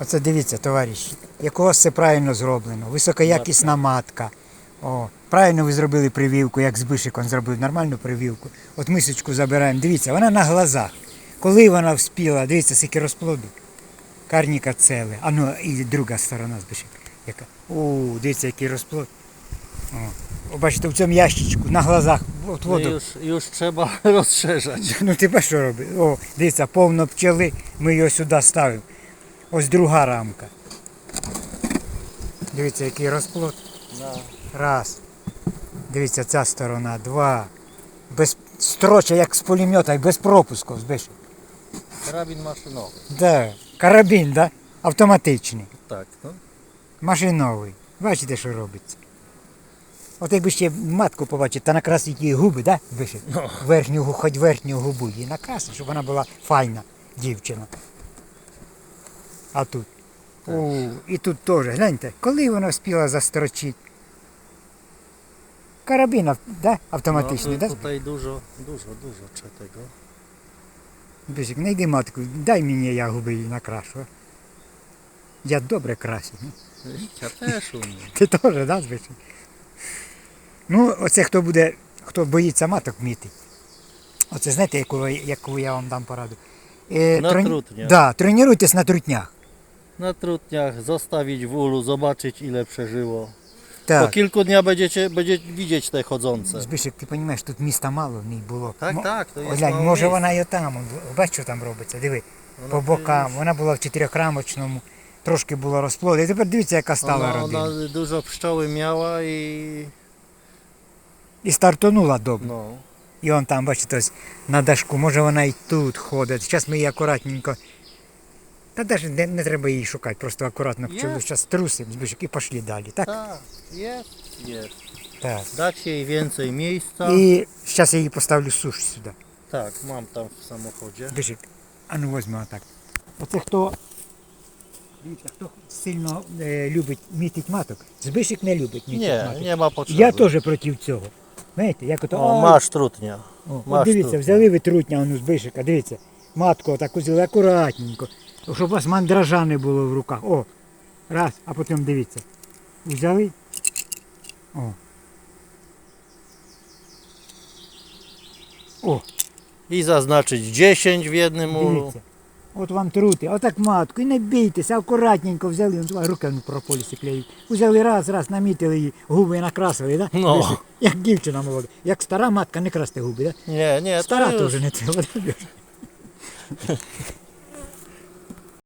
Оце дивіться, товариші, якого це правильно зроблено. Високоякісна матка. О, правильно ви зробили прививку, як з бишиком зробив нормальну прививку. От мисочку забираємо. Дивіться, вона на глазах. Коли вона вспіла, дивіться, скільки розплоду. Карніка цели. А ну і друга сторона з бишик. Яка. О, дивіться, який розплод. О, О, бачите, в цьому ящичку, на глазах. От воду. już, już trzeba rozszerzać. Ну ти бачиш, що робить? О, дивіться, повно пчели, ми його сюди ставимо. Ось друга рамка. Дивіться, який розплод. Раз. Дивіться, ця сторона. Два. Без строча, як з пулемета, без пропуску. Збиш. Karabin maszynowy. Да. Карабін, да? Автоматичний. Tak, no. Машиновий. Бачите, що робиться. От якби ще матку побачити, та накрасить її губи, да? Биши? Верхню, гу- хоч верхню губу її накрасить, щоб вона була файна дівчина. А тут. О, і тут теж, гляньте, коли вона встигла застрочити. Карабін да? автоматичний? Tutaj dużo, dużo, dużo trzeba tego. Бисик, не йди матку, дай мені я губи її накрашу. Я добре красю. ну. Ja też umiem. Ти теж, да, звичайно? Ну, оце хто буде, хто боїться маток мітить. Оце знаєте, яку, яку я вам дам пораду. Е, На трен- трутнях. Да, тренуйтесь на трутнях. Na trutniach zostawić w ulu, zobaczyć ile przeżyło. Po kilku dniach będziecie, będziecie widzieć te chodzące. Збишик, ти розумієш, тут міста мало в ній було. Так, Мо- так, то є Глянь, мало може вона і там. Бачиш, що там робиться, диви. По бокам. Вона була в чотирьохрамочному, трошки було розплоду. І тепер дивіться, яка стала Ona, родина. ona dużo pszczoły miała i І стартонула добре. no. І он там, бачите, ось на дашку, може вона і тут ходить. Зараз ми її акуратненько. Та навіть не, не треба її шукати, просто акуратно Є. пчелу зараз трусимо, збіжок і пішли далі. Так? Jest, jest. Так. Dać jej więcej miejsca. І зараз я її поставлю суш сюди. Tak, mam tam w samochodzie. Збіжик. А ну возьмемо так. Оце хто. Дивіться, хто сильно е, любить мітить маток, збишик не любить мітить маток. nie ma potrzeby. Я теж проти цього. Знаєте, як ото. O, «Ай, masz trutnia. О, от Маш дивіться, тут, взяли ви трутня ну, з бишика, дивіться. Матку отак взяли акуратненько, щоб у вас мандража не було в руках. О, раз, а потім дивіться. Взяли. О. О, I zaznaczyć 10 w jednym ulu. дивіться. От вам трути, отак матку, і не бійтеся, акуратненько взяли, ну, руки ну, прополіси клеють. Взяли раз, раз, намітили її, губи накрасили, да? Ну. Бачиш, Як дівчина молода. Як стара матка, не красти губи, да? Nie, nie, Стара теж не треба.